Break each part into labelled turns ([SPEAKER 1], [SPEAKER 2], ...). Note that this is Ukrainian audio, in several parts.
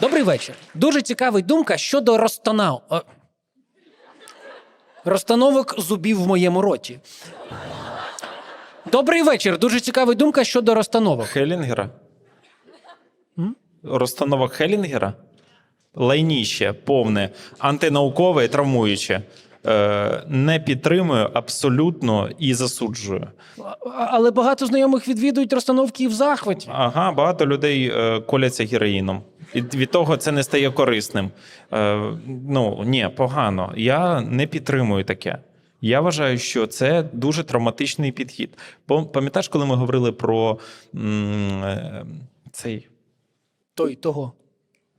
[SPEAKER 1] Добрий вечір. Дуже цікава думка щодо розтанав. е, Розстановок зубів в моєму роті. Добрий вечір. Дуже цікава думка щодо розстановок.
[SPEAKER 2] Хелінгера? Розстановок Хелінгера? Лайніще, повне, антинаукове і травмуюче. Е, не підтримую абсолютно і засуджую.
[SPEAKER 1] Але багато знайомих відвідують розстановки і в захваті.
[SPEAKER 2] Ага, багато людей е, коляться героїном. І від того це не стає корисним. Е, ну ні, погано. Я не підтримую таке. Я вважаю, що це дуже травматичний підхід. Пам'ятаєш, коли ми говорили про м, е, цей
[SPEAKER 1] Той того.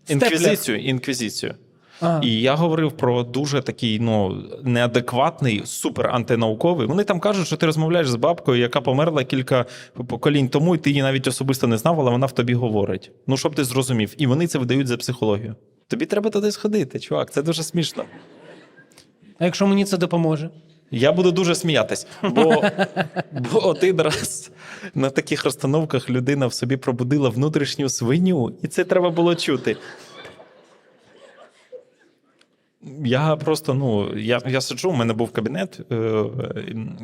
[SPEAKER 2] Інквізицію? інквізицію.
[SPEAKER 1] Ага.
[SPEAKER 2] І я говорив про дуже такий ну неадекватний, супер антинауковий. Вони там кажуть, що ти розмовляєш з бабкою, яка померла кілька поколінь тому, і ти її навіть особисто не знав, але вона в тобі говорить. Ну щоб ти зрозумів, і вони це видають за психологію. Тобі треба туди сходити, чувак. Це дуже смішно.
[SPEAKER 1] А якщо мені це допоможе?
[SPEAKER 2] Я буду дуже сміятись, бо, бо один раз на таких розстановках людина в собі пробудила внутрішню свиню, і це треба було чути. Я просто, ну, я, я сиджу, у мене був кабінет, е,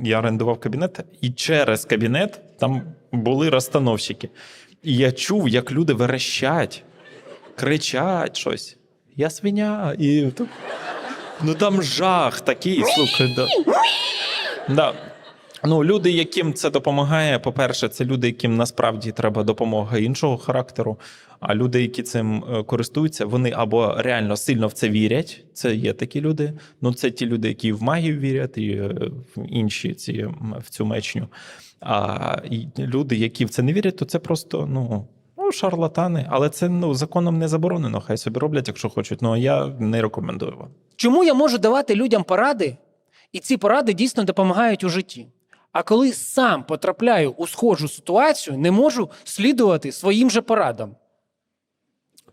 [SPEAKER 2] я орендував кабінет, і через кабінет там були розстановщики. І я чув, як люди верещать, кричать щось. Я свиня. І... Ну там жах такий, слухай. Да. Да. Ну, люди, яким це допомагає, по-перше, це люди, яким насправді треба допомога іншого характеру. А люди, які цим е, користуються, вони або реально сильно в це вірять. Це є такі люди. Ну, це ті люди, які в магію вірять, і е, в інші ці в цю мечню. А люди, які в це не вірять, то це просто ну. Ну, шарлатани, але це ну законом не заборонено. Хай собі роблять, якщо хочуть. Ну я не рекомендую вам.
[SPEAKER 1] Чому я можу давати людям поради, і ці поради дійсно допомагають у житті? А коли сам потрапляю у схожу ситуацію, не можу слідувати своїм же порадам.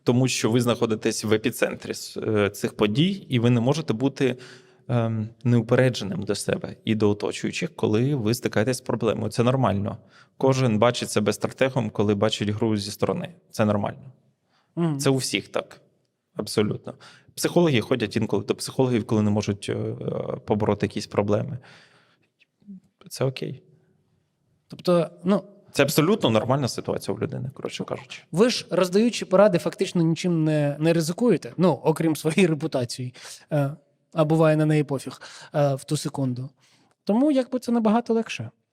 [SPEAKER 2] тому що ви знаходитесь в епіцентрі е, цих подій, і ви не можете бути ем, неупередженим до себе і до оточуючих, коли ви стикаєтесь з проблемою. Це нормально. Кожен бачить себе стратегом, коли бачить гру зі сторони. Це нормально.
[SPEAKER 1] Мгм.
[SPEAKER 2] Це у всіх так. Абсолютно. Психологи ходять інколи до психологів, коли не можуть е, е, побороти якісь проблеми. Це окей.
[SPEAKER 1] Тобто, ну,
[SPEAKER 2] Це абсолютно нормальна ситуація у людини, коротше кажучи.
[SPEAKER 1] ви ж роздаючи поради, фактично нічим не, не ризикуєте, ну, окрім своєї репутації. Е, а буває на неї пофіг е, в ту секунду. Тому якби це набагато легше.